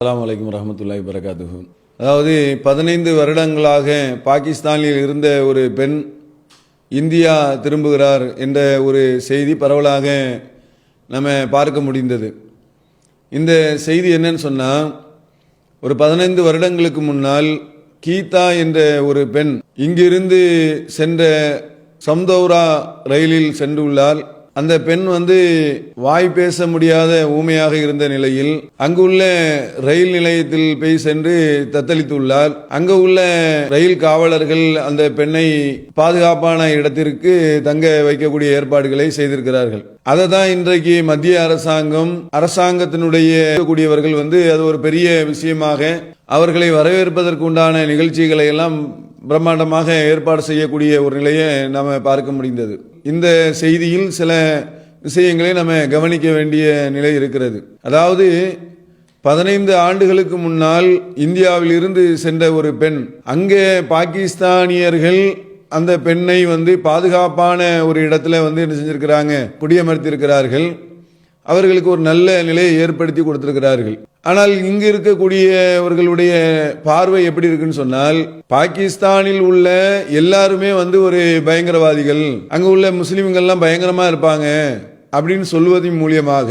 அலாம் வலைக்கம் வரஹ்மத்துல்லாஹி வரகாத்துஹு அதாவது பதினைந்து வருடங்களாக பாகிஸ்தானில் இருந்த ஒரு பெண் இந்தியா திரும்புகிறார் என்ற ஒரு செய்தி பரவலாக நம்ம பார்க்க முடிந்தது. இந்த செய்தி என்னன்னு சொன்னால் ஒரு பதினைந்து வருடங்களுக்கு முன்னால் கீதா என்ற ஒரு பெண் இங்கிருந்து சென்ற சம்தௌரா ரயிலில் சென்றுள்ளார் அந்த பெண் வந்து வாய் பேச முடியாத ஊமையாக இருந்த நிலையில் அங்குள்ள ரயில் நிலையத்தில் போய் சென்று தத்தளித்துள்ளார். அங்கு உள்ள ரயில் காவலர்கள் அந்த பெண்ணை பாதுகாப்பான இடத்திற்கு தங்க வைக்கக்கூடிய ஏற்பாடுகளை செய்திருக்கிறார்கள். அதை தான் இன்றைக்கு மத்திய அரசாங்கம் அரசாங்கத்தினுடைய கூடியவர்கள் வந்து அது ஒரு பெரிய விஷயமாக அவர்களை வரவேற்பதற்கு உண்டான நிகழ்ச்சிகளை எல்லாம் பிரம்மாண்டமாக ஏற்பாடு செய்யக்கூடிய ஒரு நிலையை நாம் பார்க்க முடிந்தது. இந்த செய்தியில் சில விஷயங்களை நம்ம கவனிக்க வேண்டிய நிலை இருக்கிறது. அதாவது பதினைந்து ஆண்டுகளுக்கு முன்னால் இந்தியாவில் இருந்து சென்ற ஒரு பெண் அங்கே பாகிஸ்தானியர்கள் அந்த பெண்ணை வந்து பாதுகாப்பான ஒரு இடத்துல வந்து என்ன செஞ்சிருக்கிறாங்க? குடியமர்த்தியிருக்கிறார்கள். அவர்களுக்கு ஒரு நல்ல நிலையை ஏற்படுத்தி கொடுத்திருக்கிறார்கள். ஆனால் இங்கு இருக்கக்கூடியவர்களுடைய பார்வை எப்படி இருக்குன்னு சொன்னால் பாகிஸ்தானில் உள்ள எல்லாருமே வந்து ஒரு பயங்கரவாதிகள் அங்க உள்ள முஸ்லிம்கள்லாம் பயங்கரமா இருப்பாங்க. அப்படின்னு சொல்வதன் மூலியமாக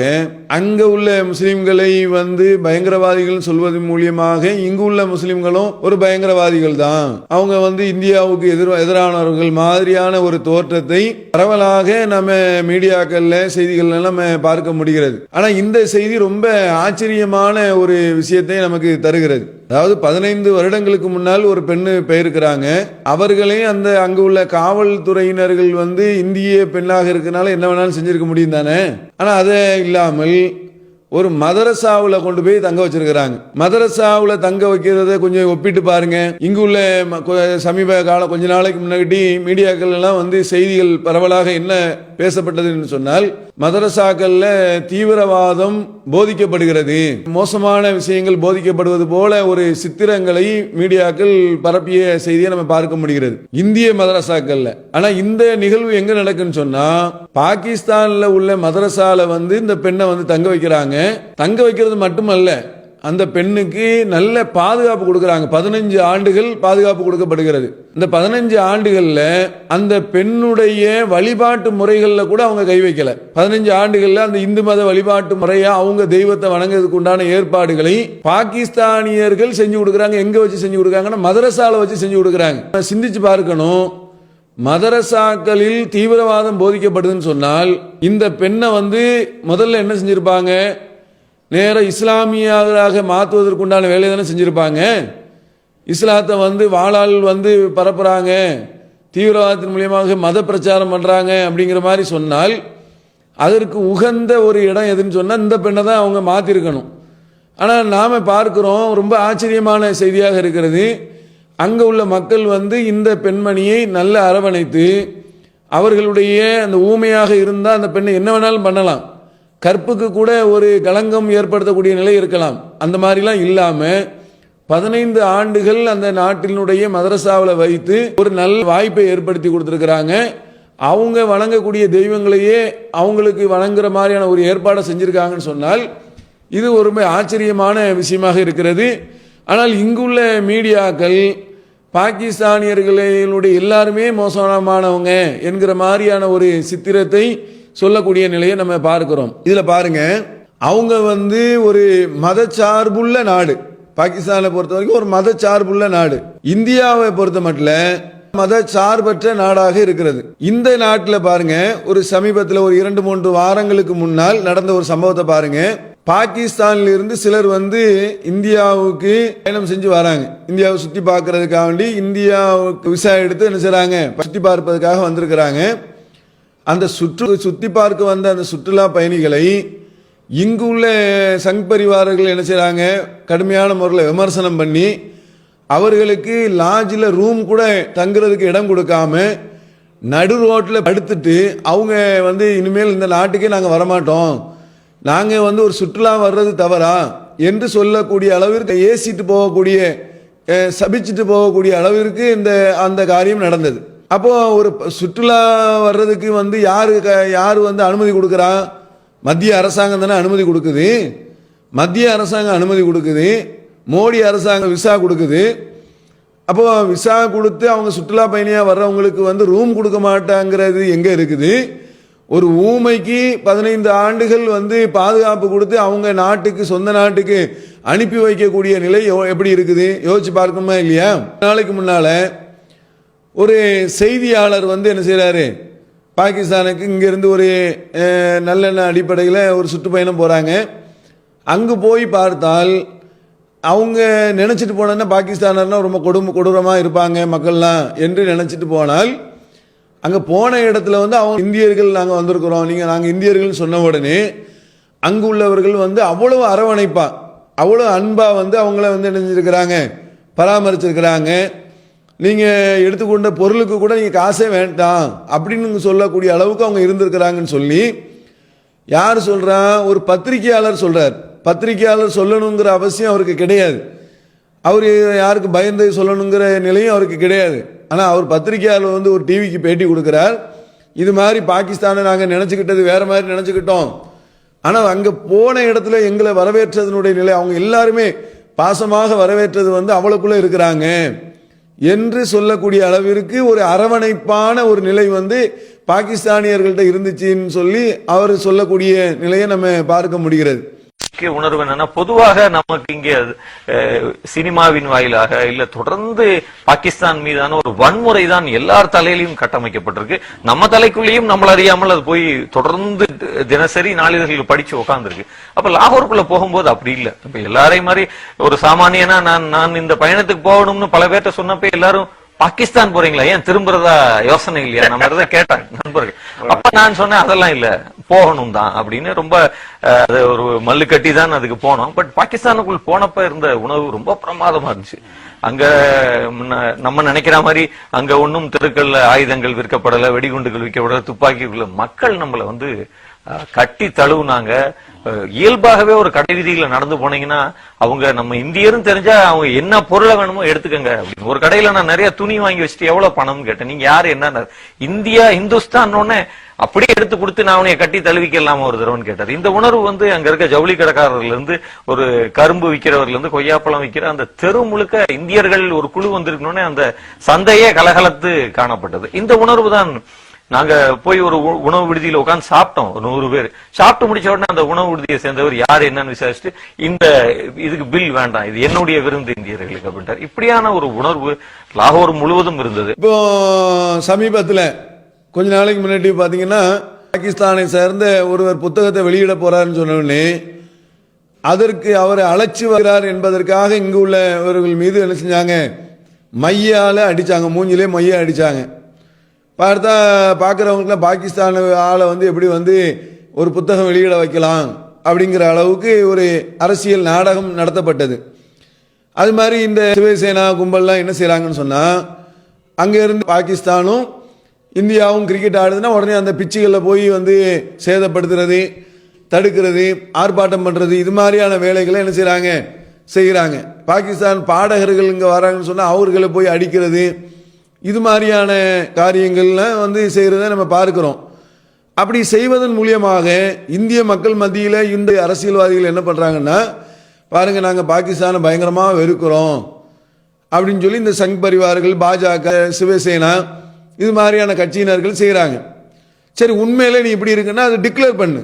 அங்கே உள்ள முஸ்லீம்களை வந்து பயங்கரவாதிகள் சொல்வதன் மூலியமாக இங்கு உள்ள முஸ்லீம்களும் ஒரு பயங்கரவாதிகள் தான். அவங்க வந்து இந்தியாவுக்கு எதிர் எதிரானவர்கள் மாதிரியான ஒரு தோற்றத்தை பரவலாக நம்ம மீடியாக்கள்ல செய்திகள்ல நம்ம பார்க்க முடிகிறது. ஆனா இந்த செய்தி ரொம்ப ஆச்சரியமான ஒரு விஷயத்தை நமக்கு தருகிறது. அதாவது பதினைந்து வருடங்களுக்கு முன்னால் ஒரு பெண்ணு பெயர்க்கிறாங்க. அவர்களே அந்த அங்கு உள்ள காவல்துறையினர்கள் வந்து இந்திய பெண்ணாக இருக்கனால என்ன வேணாலும் செஞ்சிருக்க முடியும் தானே? ஆனால் அது இல்லாமல் ஒரு மதரசாவில் கொண்டு போய் தங்க வச்சிருக்கிறாங்க. மதரசாவில் தங்க வைக்கிறத கொஞ்சம் ஒப்பிட்டு பாருங்க. இங்கு உள்ள ம- கொ- சமீப காலம் கொஞ்ச நாளைக்கு முன்னாடி மீடியாக்கள் எல்லாம் வந்து செய்திகள் பரவலாக என்ன பேசப்பட்டதுன்னு சொன்னால் மதரசாக்கள்ல தீவிரவாதம் போதிக்கப்படுகிறது. மோசமான விஷயங்கள் போதிக்கப்படுவது போல ஒரு சித்திரங்களை மீடியாக்கள் பரப்பிய செய்தியை நம்ம பார்க்க முடிகிறது. இந்திய மதரசாக்கள்ல. ஆனா இந்த நிகழ்வு எங்க நடக்குன்னு சொன்னா பாகிஸ்தான்ல உள்ள மதரசால வந்து இந்த பெண்ணை வந்து தங்க வைக்கிறாங்க. தங்க வைக்கிறது மட்டுமல்ல அந்த பெண்ணுக்கு நல்ல பாதுகாப்பு கொடுக்கறாங்க. பதினஞ்சு ஆண்டுகள் பாதுகாப்பு கொடுக்கப்படுகிறது. இந்த பதினஞ்சு ஆண்டுகள்ல அந்த பெண்ணுடைய வழிபாட்டு முறைகள்ல கூட அவங்க கை வைக்கல. பதினஞ்சு ஆண்டுகள்ல அந்த இந்து மத வழிபாட்டு முறையா அவங்க தெய்வத்தை வணங்குறதுக்கு உண்டான ஏற்பாடுகளை பாகிஸ்தானியர்கள் செஞ்சு கொடுக்கறாங்க. எங்க வச்சு செஞ்சு கொடுக்கறாங்கன்னா மதரசால வச்சு செஞ்சு கொடுக்கறாங்க. சிந்திச்சு பார்க்கணும். மதரசாக்களில் தீவிரவாதம் போதிக்கப்படுதுன்னு சொன்னால் இந்த பெண்ணை வந்து முதல்ல என்ன செஞ்சிருப்பாங்க? நேர இஸ்லாமியராக மாற்றுவதற்குண்டான வேலையை தானே செஞ்சிருப்பாங்க? இஸ்லாத்தை வந்து வாழால் வந்து பரப்புகிறாங்க தீவிரவாதத்தின் மூலியமாக மத பிரச்சாரம் பண்ணுறாங்க அப்படிங்கிற மாதிரி சொன்னால் அதற்கு உகந்த ஒரு இடம் எதுன்னு சொன்னால் இந்த பெண்ணை தான் அவங்க மாற்றிருக்கணும் ஆனால் நாம் பார்க்குறோம் ரொம்ப ஆச்சரியமான செய்தியாக இருக்கிறது. அங்கே உள்ள மக்கள் வந்து இந்த பெண்மணியை நல்ல அரவணைத்து அவர்களுடைய அந்த ஊமையாக இருந்தால் அந்த பெண்ணை என்ன வேணாலும் பண்ணலாம். கற்புக்கு கூட ஒரு களங்கம் ஏற்படுத்தக்கூடிய நிலை இருக்கலாம். அந்த மாதிரிலாம் இல்லாமல் பதினைந்து ஆண்டுகள் அந்த நாட்டினுடைய மதரசாவில் வைத்து ஒரு நல்ல வாய்ப்பை ஏற்படுத்தி கொடுத்துருக்குறாங்க. அவங்க வணங்கக்கூடிய தெய்வங்களையே அவங்களுக்கு வணங்குற மாதிரியான ஒரு ஏற்பாடை செஞ்சுருக்காங்கன்னு சொன்னால் இது ஒரு ஆச்சரியமான விஷயமாக இருக்கிறது. ஆனால் இங்குள்ள மீடியாக்கள் பாகிஸ்தானியர்களுடைய எல்லாருமே மோசமானவங்க என்கிற மாதிரியான ஒரு சித்திரத்தை சொல்லக்கூடிய நிலையை நம்ம பார்க்கிறோம். இதில் பாருங்க அவங்க வந்து ஒரு மதச்சார்புள்ள நாடு. பாகிஸ்தானை பொறுத்த வரைக்கும் ஒரு மதச்சார்புள்ள நாடு. இந்தியாவை பொறுத்த மட்டும் மத சார்பற்ற நாடாக இருக்கிறது. இந்த நாட்டில் பாருங்க ஒரு சமீபத்தில் ஒரு இரண்டு மூன்று வாரங்களுக்கு முன்னால் நடந்த ஒரு சம்பவத்தை பாருங்க. பாகிஸ்தான்ல இருந்து சிலர் வந்து இந்தியாவுக்கு பயணம் செஞ்சு வராங்க. இந்தியாவை சுத்தி பார்க்கறதுக்காக வேண்டி இந்தியாவுக்கு விசா எடுத்து என்ன செய்றாங்க? சுத்தி பார்ப்பதற்காக வந்திருக்கிறாங்க. அந்த சுற்று சுற்றி பார்க்க வந்த அந்த சுற்றுலா பயணிகளை இங்கு உள்ள சங் பரிவாரர்கள் என்ன செய்கிறாங்க கடுமையான முறையில் விமர்சனம் பண்ணி அவர்களுக்கு லாட்ஜில் ரூம் கூட தங்குறதுக்கு இடம் கொடுக்காம நடு ரோட்டில் படுத்துட்டு அவங்க வந்து இனிமேல் இந்த நாட்டுக்கே நாங்கள் வரமாட்டோம். நாங்கள் வந்து ஒரு சுற்றுலா வர்றது தவறா? என்று சொல்லக்கூடிய அளவிற்கு ஏசிட்டு போகக்கூடிய சபிச்சுட்டு போகக்கூடிய அளவிற்கு இந்த அந்த காரியம் நடந்தது. அப்போ ஒரு சுற்றுலா வர்றதுக்கு வந்து யார் க- யாரு வந்து அனுமதி கொடுக்குறா? மத்திய அரசாங்கம் தானே அனுமதி கொடுக்குது. மத்திய அரசாங்கம் அனுமதி கொடுக்குது. மோடி அரசாங்கம் விசா கொடுக்குது. அப்போ விசா கொடுத்து அவங்க சுற்றுலா பயணியாக வர்றவங்களுக்கு வந்து ரூம் கொடுக்க மாட்டாங்கிறது எங்கே இருக்குது? ஒரு ஊமைக்கு பதினைந்து ஆண்டுகள் வந்து பாதுகாப்பு கொடுத்து அவங்க நாட்டுக்கு சொந்த நாட்டுக்கு அனுப்பி வைக்கக்கூடிய நிலை எப்படி இருக்குது? யோசிச்சு பார்க்கணுமா இல்லையா? நாளைக்கு முன்னால ஒரு செய்தியாளர் வந்து என்ன செய்கிறாரு பாகிஸ்தானுக்கு இங்கேருந்து ஒரு நல்லெண்ண நல்லெண்ணெய் அடிப்படையில் ஒரு சுற்றுப்பயணம் போகிறாங்க அங்கே போய் பார்த்தால் அவங்க நினச்சிட்டு போனோன்னா பாகிஸ்தானர்னால் ரொம்ப கொடும் கொடூரமாக இருப்பாங்க மக்கள்லாம் என்று நினச்சிட்டு போனால் அங்கே போன இடத்துல வந்து அவங்க இந்தியர்கள் நாங்கள் வந்திருக்கிறோம். நீங்கள் நாங்கள் இந்தியர்கள் சொன்ன உடனே அங்கு உள்ளவர்கள் வந்து அவ்வளோ அரவணைப்பாக அவ்வளோ அன்பாக வந்து அவங்கள வந்து நினைஞ்சிருக்கிறாங்க பராமரிச்சிருக்கிறாங்க. நீங்கள் எடுத்துக்கொண்ட பொருளுக்கு கூட நீங்கள் காசே வேண்டாம் அப்படின்னு சொல்லக்கூடிய அளவுக்கு அவங்க இருந்திருக்கிறாங்கன்னு சொல்லி யார் சொல்கிறா ஒரு பத்திரிகையாளர் சொல்கிறார் பத்திரிகையாளர் சொல்லணுங்கிற அவசியம் அவருக்கு கிடையாது. அவர் யாருக்கு பயந்து சொல்லணுங்கிற நிலையும் அவருக்கு கிடையாது. ஆனால் அவர் பத்திரிகையாளர் வந்து ஒரு டிவிக்கு பேட்டி கொடுக்குறார். இது மாதிரி பாகிஸ்தானை நாங்கள் நினச்சிக்கிட்டது வேறு மாதிரி நினச்சிக்கிட்டோம். ஆனால் அங்கே போன இடத்துல எங்களை வரவேற்றதனுடைய நிலை அவங்க எல்லாருமே பாசமாக வரவேற்றது வந்து அவளுக்குள்ளே இருக்கிறாங்க. என்று சொல்லக்கூடிய அளவிற்கு ஒரு அரவணைப்பான ஒரு நிலை வந்து பாகிஸ்தானியர்கள்ட்ட இருந்துச்சுன்னு சொல்லி அவர் சொல்லக்கூடிய நிலையை நம்ம பார்க்க முடிகிறது. முக்கிய உணர்வு என்னன்னா பொதுவாக நமக்கு இங்கே சினிமாவின் வாயிலாக இல்ல தொடர்ந்து பாகிஸ்தான் மீதான ஒரு வன்முறை தான் எல்லார் தலையிலையும் கட்டமைக்கப்பட்டிருக்கு. நம்ம தலைக்குள்ளேயும் நம்மள அறியாமல் அது போய் தொடர்ந்து தினசரி நாளிதழ்கள் படிச்சு உட்கார்ந்துருக்கு அப்ப லாகூருக்குள்ள போகும்போது அப்படி இல்ல. இப்ப எல்லாரையும் மாதிரி ஒரு சாமானியனா நான் நான் இந்த பயணத்துக்கு போகணும்னு பல பேர்ட்ட சொன்னப்ப எல்லாரும் பாகிஸ்தான் போறீங்களா? ஏன் திரும்புறதா யோசனை இல்லையா? நம்ம தான் கேட்டாங்க நண்பர்கள். அப்ப நான் சொன்னேன் அதெல்லாம் இல்ல. போகணும் தான். அப்படின்னு ரொம்ப அது ஒரு மல்லு கட்டி தான் அதுக்கு போனோம். பட் பாகிஸ்தானுக்குள் போனப்ப இருந்த உணவு ரொம்ப பிரமாதமா இருந்துச்சு. அங்க முன்ன- நம்ம நினைக்கிற மாதிரி அங்க ஒண்ணும் தெருக்கள்ல ஆயுதங்கள் விற்கப்படல வெடிகுண்டுகள் விற்கப்படல துப்பாக்கிகள் மக்கள் நம்மள வந்து கட்டி தழுவுனாங்க. இயல்பாகவே ஒரு கடை வீதியில நடந்து போனீங்கன்னா அவங்க நம்ம இந்தியரும் தெரிஞ்சா அவங்க என்ன பொருளை வேணுமோ எடுத்துக்கங்க அப்படின்னு. ஒரு கடையில நான் நிறைய துணி வாங்கி வச்சுட்டு எவ்வளவு பணம்னு கேட்டேன். நீங்க யாரு என்ன இந்தியா இந்துஸ்தான் உடனே அப்படியே எடுத்து கொடுத்து நான் அவனைய கட்டி தழுவிக்கலாமா ஒரு தடவைன்னு கேட்டார். இந்த உணர்வு வந்து அங்க இருக்க ஜவுளி கடைக்காரர்ல இருந்து ஒரு கரும்பு விற்கிறவர்ல இருந்து கொய்யாப்பழம் விக்கிற அந்த தெரு முழுக்க இந்தியர்கள் ஒரு குழு வந்திருக்கணும்னே அந்த சந்தையே கலகலத்து காணப்பட்டது. இந்த உணர்வு தான் நாங்க போய் ஒரு உ- உணவு விடுதியில உட்காந்து சாப்பிட்டோம் ஒரு நூறு பேர். சாப்பிட்டு முடிச்ச உடனே அந்த உணவு விடுதியை சேர்ந்தவர் யார் என்னன்னு விசாரிச்சுட்டு இந்த இதுக்கு பில் வேண்டாம் இது என்னுடைய விருந்து இந்தியர்களுக்கு அப்படின்ட்டார். இப்படியான ஒரு உணர்வு லாகூர் முழுவதும் இருந்தது. இப்போ சமீபத்தில் கொஞ்ச நாளைக்கு முன்னாடி பார்த்தீங்கன்னா பாகிஸ்தானை சேர்ந்த ஒருவர் புத்தகத்தை வெளியிட போறாருன்னு சொன்னோடனே அதற்கு அவரை அழைச்சி வருகிறார் என்பதற்காக இங்கு உள்ளவர்கள் மீது என்ன செஞ்சாங்க? மையால அடிச்சாங்க மூஞ்சிலே மைய அடிச்சாங்க. பார்த்தா பார்க்குறவங்களுக்குலாம் பாகிஸ்தான் ஆளை வந்து எப்படி வந்து ஒரு புத்தகம் வெளியிட வைக்கலாம் அப்படிங்கிற அளவுக்கு ஒரு அரசியல் நாடகம் நடத்தப்பட்டது. அது மாதிரி இந்த சிவசேனா கும்பல்லாம் என்ன செய்கிறாங்கன்னு சொன்னால் அங்கே இருந்து பாகிஸ்தானும் இந்தியாவும் கிரிக்கெட் ஆடுதுன்னா உடனே அந்த பிச்சுகளில் போய் வந்து சேதப்படுத்துறது தடுக்கிறது ஆர்ப்பாட்டம் பண்ணுறது இது மாதிரியான வேலைகளை என்ன செய்கிறாங்க செய்கிறாங்க பாகிஸ்தான் பாடகர்கள் இங்கே வராங்கன்னு சொன்னால் அவர்களை போய் அடிக்கிறது இது மாதிரியான காரியங்கள்லாம் வந்து செய்கிறத நம்ம பார்க்குறோம். அப்படி செய்வதன் மூலியமாக இந்திய மக்கள் மத்தியில் இந்த அரசியல்வாதிகள் என்ன பண்ணுறாங்கன்னா பாருங்கள் நாங்கள் பாகிஸ்தானை பயங்கரமாக வெறுக்கிறோம் அப்படின்னு சொல்லி இந்த சங் பரிவார்கள் பாஜக சிவசேனா இது மாதிரியான கட்சியினர்கள் செய்கிறாங்க சரி உண்மையிலே நீ இப்படி இருக்குன்னா அதை டிக்ளேர் பண்ணு.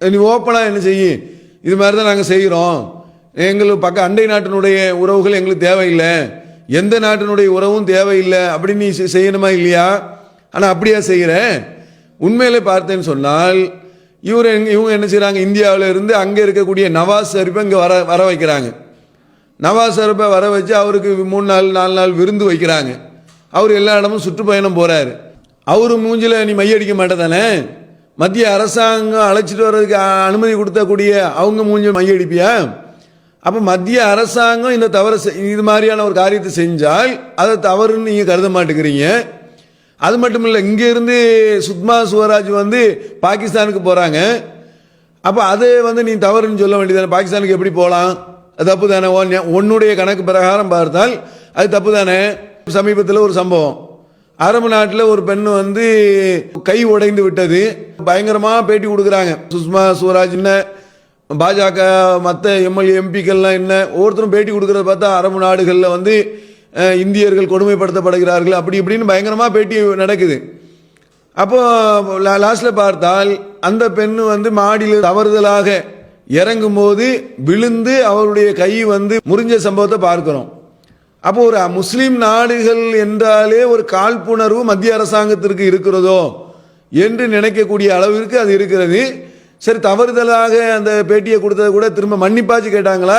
நீ ஓப்பனாக என்ன செய்யி? இது மாதிரி தான் நாங்கள் செய்கிறோம். எங்களுக்கு பக்க அண்டை நாட்டினுடைய உறவுகள் எங்களுக்கு தேவையில்லை. எந்த நாட்டினுடைய உறவும் தேவையில்லை. அப்படின்னு நீ செ- செய்யணுமா இல்லையா? ஆனால் அப்படியா செய்கிற உண்மையிலே பார்த்தேன்னு சொன்னால் இவர் இவங்க என்ன செய்கிறாங்க இந்தியாவில் இருந்து அங்கே இருக்கக்கூடிய நவாஸ் ஷெரீஃபை இங்கே வர வர வைக்கிறாங்க. நவாஸ் ஷெரீஃபை வர வச்சு அவருக்கு மூணு நாள் நாலு நாள் விருந்து வைக்கிறாங்க. அவர் எல்லா இடமும் சுற்றுப்பயணம் போகிறார் அவர் மூஞ்சில் நீ மையடிக்க மாட்டேதானே? மத்திய அரசாங்கம் அழைச்சிட்டு வர்றதுக்கு அனுமதி கொடுத்தக்கூடிய அவங்க மூஞ்சில் மையடிப்பியா அப்ப மத்திய அரசாங்கம் இந்த தவறு இது மாதிரியான ஒரு காரியத்தை செஞ்சால் அதை தவறுன்னு நீங்க கருத மாட்டேங்கிறீங்க. அது மட்டும் இல்லை இங்கேருந்து சுத்மா சுவராஜ் வந்து பாகிஸ்தானுக்கு போறாங்க. அப்ப அது வந்து நீ தவறுன்னு சொல்ல வேண்டியதானே பாகிஸ்தானுக்கு எப்படி போகலாம் அது தப்பு தானே? உன்னுடைய கணக்கு பிரகாரம் பார்த்தால் அது தப்பு தானே? சமீபத்தில் ஒரு சம்பவம். அரபு நாட்டில் ஒரு பெண் வந்து கை உடைந்து விட்டது. பயங்கரமாக பேட்டி கொடுக்குறாங்க. சுஷ்மா சுவராஜ்ன்னு பாஜக மற்ற எம்எல்ஏ எம்பிக்கள்லாம் என்ன? ஒவ்வொருத்தரும் பேட்டி கொடுக்குறத பார்த்தா அரபு நாடுகளில் வந்து இந்தியர்கள் கொடுமைப்படுத்தப்படுகிறார்கள். அப்படி இப்படின்னு பயங்கரமாக பேட்டி நடக்குது. அப்போது லா- பார்த்தால் அந்த பெண் வந்து மாடியில் தவறுதலாக இறங்கும்போது விழுந்து அவருடைய கை வந்து முறிஞ்ச சம்பவத்தை பார்க்குறோம். அப்போ ஒரு முஸ்லீம் நாடுகள் என்றாலே ஒரு காழ்ப்புணர்வு மத்திய அரசாங்கத்திற்கு இருக்கிறதோ என்று நினைக்கக்கூடிய அளவிற்கு அது இருக்கிறது. சரி தவறுதலாக அந்த பேட்டியை கொடுத்தது கூட திரும்ப மன்னிப்பாச்சு கேட்டாங்களா?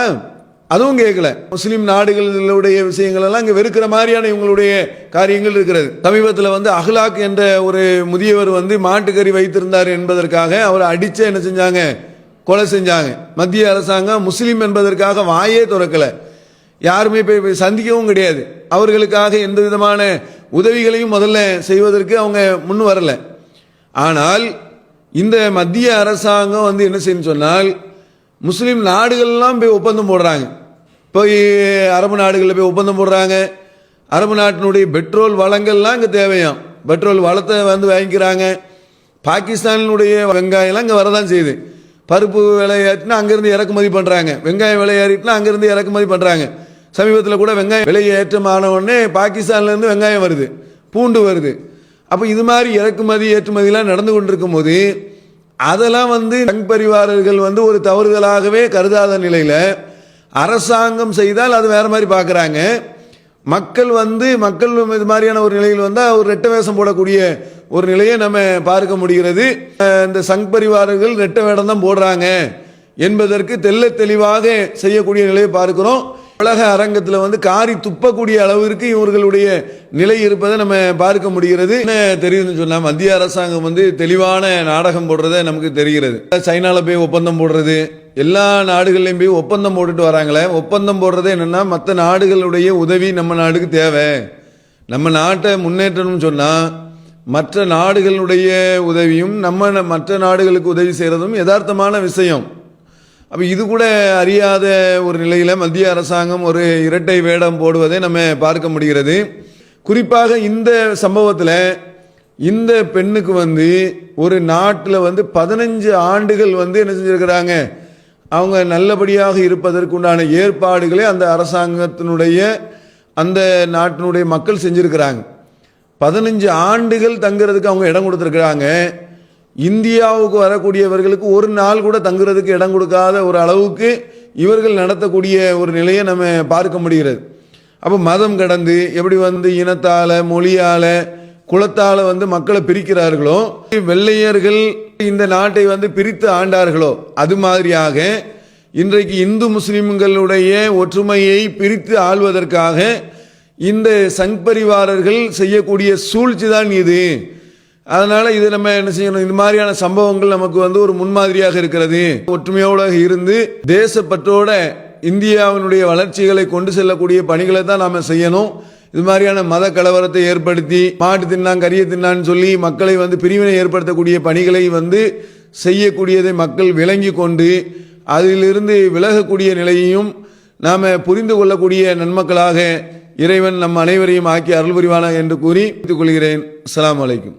அதுவும் கேட்கல. முஸ்லீம் நாடுகளுடைய விஷயங்கள் எல்லாம் இங்கே வெறுக்கிற மாதிரியான இவங்களுடைய காரியங்கள் இருக்கிறது. சமீபத்தில் வந்து அஹ்லாக் என்ற ஒரு முதியவர் வந்து மாட்டுக்கறி வைத்திருந்தார் என்பதற்காக அவரை அடித்து என்ன செஞ்சாங்க? கொலை செஞ்சாங்க. மத்திய அரசாங்கம் முஸ்லீம் என்பதற்காக வாயே திறக்கலை. யாருமே போய் போய் சந்திக்கவும் கிடையாது. அவர்களுக்காக எந்த விதமான உதவிகளையும் முதல்ல செய்வதற்கு அவங்க முன் வரலை. ஆனால் இந்த மத்திய அரசாங்கம் வந்து என்ன செய்யணும் சொன்னால் முஸ்லீம் நாடுகள்லாம் போய் ஒப்பந்தம் போடுறாங்க. போய் அரபு நாடுகளில் போய் ஒப்பந்தம் போடுறாங்க. அரபு நாட்டினுடைய பெட்ரோல் வளங்கள்லாம் இங்கே தேவையாம். பெட்ரோல் வளத்தை வந்து வாங்கிக்கிறாங்க. பாகிஸ்தானினுடைய வெங்காயம்லாம் இங்கே வரதான் செய்யுது. பருப்பு விலை ஏற்றினா அங்கேருந்து இறக்குமதி பண்ணுறாங்க வெங்காயம் விலை ஏறிட்டுனா அங்கேருந்து இறக்குமதி பண்ணுறாங்க சமீபத்தில் கூட வெங்காயம் விலை ஏற்றமான உடனே பாகிஸ்தான்லேருந்து வெங்காயம் வருது. பூண்டு வருது. அப்போ இது மாதிரி இறக்குமதி ஏற்றுமதிலாம் நடந்து கொண்டிருக்கும் போது அதெல்லாம் வந்து சங் பரிவாரர்கள் வந்து ஒரு தவறுதலாகவே கருதாத நிலையில் அரசாங்கம் செய்தால் அது வேறு மாதிரி பார்க்குறாங்க மக்கள் வந்து மக்கள் இது மாதிரியான ஒரு நிலையில் வந்தால் ஒரு ரெட்ட வேஷம் போடக்கூடிய ஒரு நிலையை நம்ம பார்க்க முடிகிறது. இந்த சங் பரிவாரர்கள் ரெட்ட வேடம் தான் போடுறாங்க என்பதற்கு தெள்ள தெளிவாக செய்யக்கூடிய நிலையை பார்க்கிறோம். உலக அரங்கத்தில் வந்து காரி துப்பக்கூடிய அளவிற்கு இவர்களுடைய நிலை இருப்பதை நம்ம பார்க்க முடிகிறது. என்ன தெரியுதுன்னு சொன்னால் மத்திய அரசாங்கம் வந்து தெளிவான நாடகம் போடுறத நமக்கு தெரிகிறது. சைனாவில் போய் ஒப்பந்தம் போடுறது எல்லா நாடுகள்லையும் போய் ஒப்பந்தம் போட்டுட்டு வராங்களே ஒப்பந்தம் போடுறது என்னென்னா மற்ற நாடுகளுடைய உதவி நம்ம நாடுக்கு தேவை. நம்ம நாட்டை முன்னேற்றணும்னு சொன்னால் மற்ற நாடுகளுடைய உதவியும் நம்ம மற்ற நாடுகளுக்கு உதவி செய்கிறதும் யதார்த்தமான விஷயம். அப்போ இது கூட அறியாத ஒரு நிலையில் மத்திய அரசாங்கம் ஒரு இரட்டை வேடம் போடுவதை நம்ம பார்க்க முடிகிறது. குறிப்பாக இந்த சம்பவத்தில் இந்த பெண்ணுக்கு வந்து ஒரு நாட்டில் வந்து பதினஞ்சு ஆண்டுகள் வந்து என்ன செஞ்சிருக்கிறாங்க? அவங்க நல்லபடியாக இருப்பதற்குண்டான ஏற்பாடுகளை அந்த அரசாங்கத்தினுடைய அந்த நாட்டினுடைய மக்கள் செஞ்சுருக்கிறாங்க. பதினஞ்சு ஆண்டுகள் தங்குறதுக்கு அவங்க இடம் கொடுத்துருக்குறாங்க. இந்தியாவுக்கு வரக்கூடியவர்களுக்கு ஒரு நாள் கூட தங்குறதுக்கு இடம் கொடுக்காத ஒரு அளவுக்கு இவர்கள் நடத்தக்கூடிய ஒரு நிலையை நம்ம பார்க்க முடிகிறது. அப்போ மதம் கடந்து எப்படி வந்து இனத்தால் மொழியால் குலத்தால் வந்து மக்களை பிரிக்கிறார்களோ வெள்ளையர்கள் இந்த நாட்டை வந்து பிரித்து ஆண்டார்களோ அது மாதிரியாக இன்றைக்கு இந்து முஸ்லிம்களுடைய ஒற்றுமையை பிரித்து ஆள்வதற்காக இந்த சங் பரிவாரர்கள் செய்யக்கூடிய சூழ்ச்சி தான் இது. அதனால் இது நம்ம என்ன செய்யணும்? இந்த மாதிரியான சம்பவங்கள் நமக்கு வந்து ஒரு முன்மாதிரியாக இருக்கிறது. ஒற்றுமையோட இருந்து தேசப்பற்றோட இந்தியாவினுடைய வளர்ச்சிகளை கொண்டு செல்லக்கூடிய பணிகளை தான் நாம் செய்யணும். இது மாதிரியான மத கலவரத்தை ஏற்படுத்தி மாட்டு தின்னான் கரிய தின்னான்னு சொல்லி மக்களை வந்து பிரிவினை ஏற்படுத்தக்கூடிய பணிகளை வந்து செய்யக்கூடியதை மக்கள் விளங்கி கொண்டு அதிலிருந்து விலகக்கூடிய நிலையையும் நாம் புரிந்து கொள்ளக்கூடிய நன்மக்களாக இறைவன் நம் அனைவரையும் ஆக்கி அருள் புரிவானா என்று கூறி கொள்கிறேன். அஸ்ஸலாமு வலைக்கும்